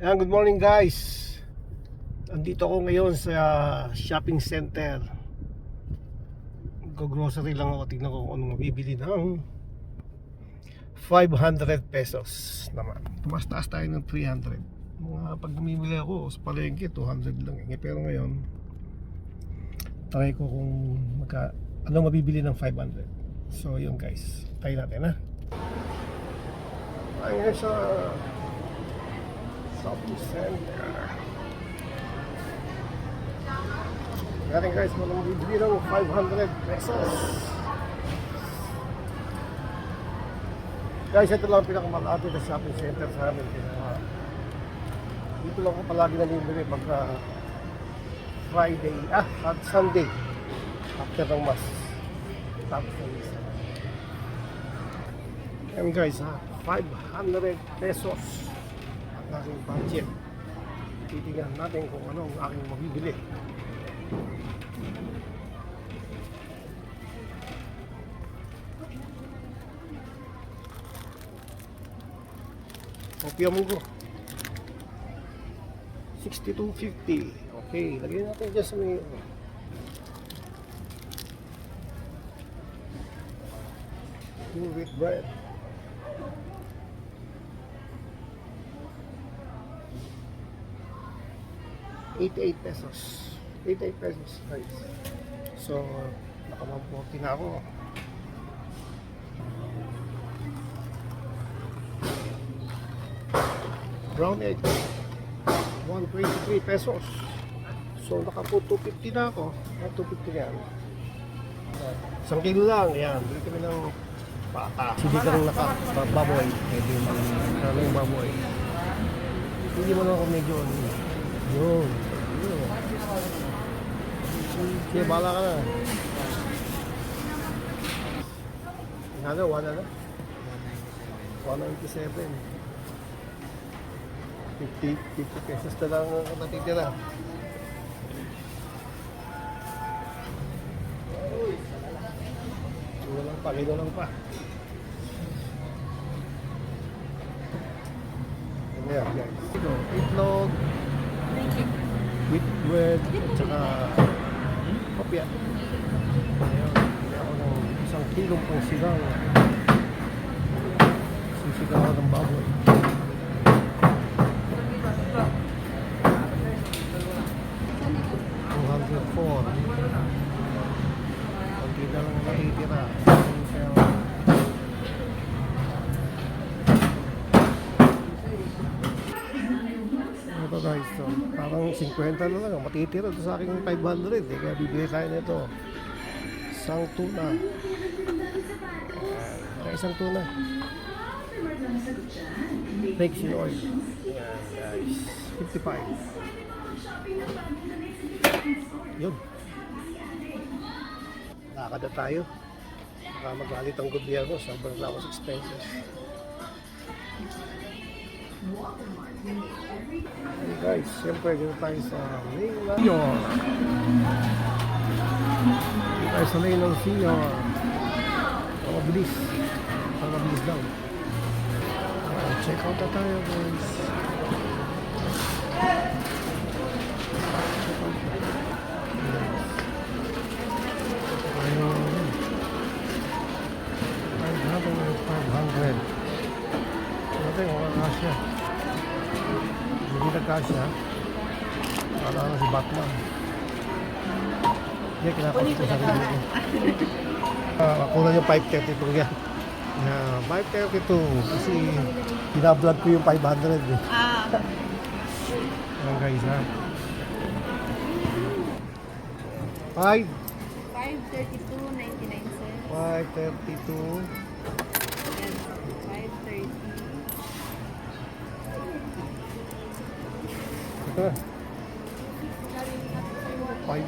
Ayan, good morning guys. Andito ako ngayon sa shopping center. Go-grocery lang ako. Tignan ko kung anong mabibili ng 500 pesos naman. Tumas-taas tayo ng 300. Mga pag bumibili ako sa palengke, 200 lang. Eh. Pero ngayon, try ko kung magka, ano mabibili ng 500. So yun guys, try natin ha. Ayun sa shopping center. Ngayon guys, walang bibili ng 500 pesos. Guys, ito lang pinakamalapit na shopping center sa amin. Dito lang ako palagi nalibili pagka Friday, ah, at Sunday. After ng mas. Tapos ng. Yan guys, ha, 500 pesos ang aking budget. Titingnan natin kung ano ang aking mabibili. Kopya mo ko. 62.50. Okay, lagyan natin dyan sa may... Two wheat bread. Eighty-eight pesos. 88 pesos, guys. So, naka 140 na ako. Brown egg. 123 pesos. So, naka po 250 na ako. Ah, 250 na yan. Isang kilo lang. Yan. Bili kami ng pata. Hindi kang naka ba- baboy. Pwede yung yung baboy. Hindi mo lang ako medyo. Yun. Bahala ka na. Ano, one ano? 197. 50, 50 pesos na lang ang natitira. Kilo lang pa, kilo lang pa. Ano yan, guys? Itlog, wheat bread, at saka kopya. Ayun, ako ng isang kilong pang sigaw. Sisigaw ng baboy. Two hundred four. Kunti na lang ang natitira. Pero, Ito guys, so, parang 50 na lang ang matitira sa aking 500 eh. Kaya bibili tayo nito. Isang tuna. Ayan, isang tuna. Flakes in oil. Ayan guys, 55. Yun. Lakad na tayo. Baka magalit ang gobyerno. Sobrang lawas expenses. Hey guys, siyempre dito tayo sa Layla Sior. Dito tayo sa. Ang mabilis. Ang mabilis daw. Uh, check out na tayo guys. Ayun. 500. 500. Ito yung mga kasya. Hindi nagkasya. Para na si Batman. Hindi, kinakalit ko sa sarili ko. Uh, ako na yung 532 yan. Yeah, 532 kasi binablog ko yung 500 eh. Ah, Ayan guys ha. 5 532.99 cents. 532 Ito na. 5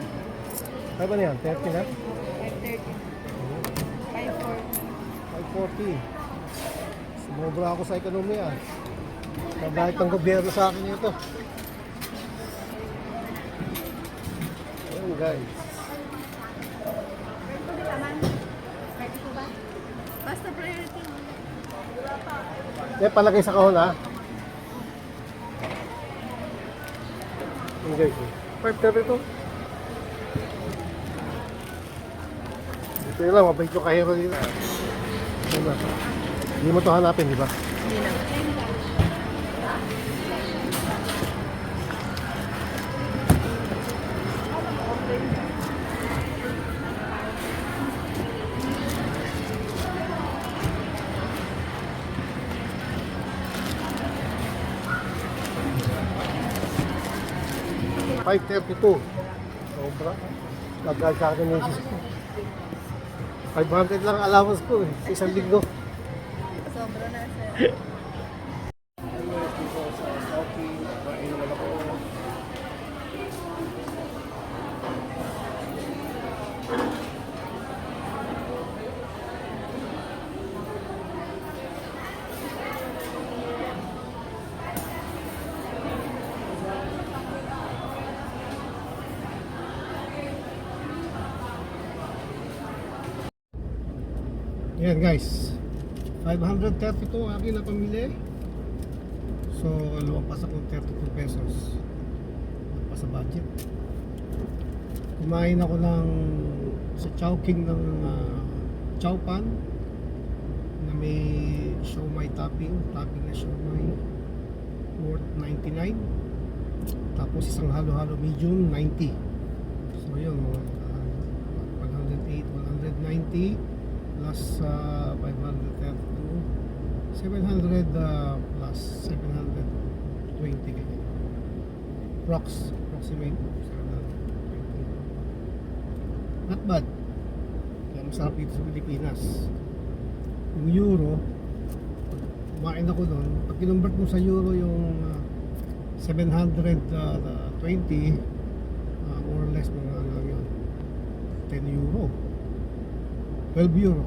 5 ba na yan? 30 na? 530. 540. 540. Sumobra ako sa ekonomiya. Mabait ang gobyerno sa akin ito. Ayan guys. Basta priority. Eh, palagay sa kahon ha. Yung guys, eh. 532. Dito lang, mabait yung kahero dito. Ano ba? Hindi mo to hanapin, di ba? Hindi na. Five thirty-two. Sobra. Nagkal sa akin yung sis ko. 500 lang ang allowance ko eh. Sa isang linggo. Sobra na sir. Yan guys. 532 ang akin na pamili. So, lumampas ako ng 32 pesos. Pa sa budget. Kumain ako ng sa Chowking ng uh, Chowpan na may siomai topping, topping na siomai worth 99. Tapos isang halo-halo medium 90. So yun, mga uh, 108, 190 plus uh, 532 700 uh, plus 720 ganyan. Prox approximate 720 not bad. Kaya masarap dito sa Pilipinas. Yung euro kumain ako doon pag kinonvert mo sa euro yung uh, 720 uh, more or less mga ano yun 10 euro 12 euro.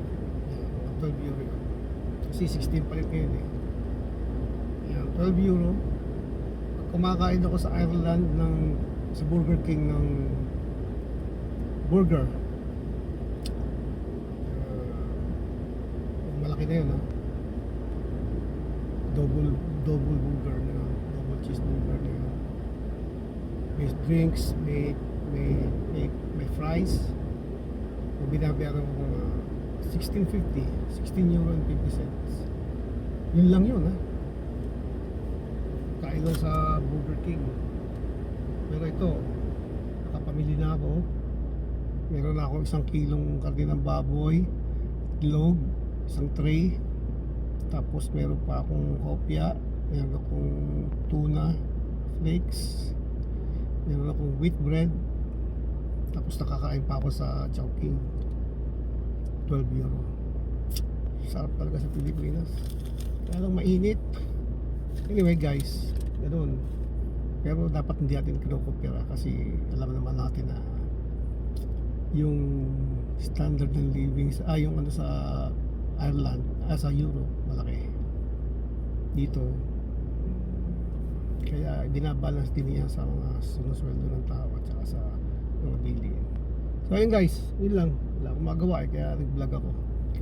Yeah, 12 euro yun. Kasi 16 pa rin ngayon eh. Yan, 12 euro. Kumakain ako sa Ireland ng sa Burger King ng burger. Uh, malaki na yun ha. Double double burger na. Double cheeseburger na yun. May drinks, may may may, may fries. Binabayaran ko mga 16.50, 16 euro and 50 cents. Yun lang yun, ha? Kain lang sa Burger King. Pero ito, nakapamili na ako. Meron na ako isang kilong karne ng baboy, itlog, isang tray. Tapos meron pa akong kopya, meron akong tuna, flakes, meron akong wheat bread, tapos nakakain pa ako sa Chowking. 12 euro. Sarap talaga sa Pilipinas. Kaya lang mainit. Anyway guys, ganun. Pero dapat hindi natin kinukupira kasi alam naman natin na yung standard ng living sa, ah, yung ano sa Ireland, ah, sa Europe, malaki. Dito, kaya binabalance din niya sa mga sinusweldo ng tao at saka sa mga bilihin. So ayun guys, yun lang. Wala akong magawa eh, kaya nag-vlog ako.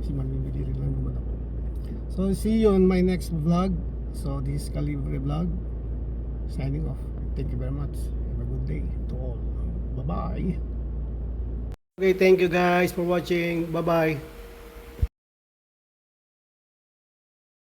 Kasi mamimili rin lang naman ako. So see you on my next vlog. So this is Calibre Vlog. Signing off. Thank you very much. Have a good day to all. Bye-bye. Okay, thank you guys for watching. Bye-bye.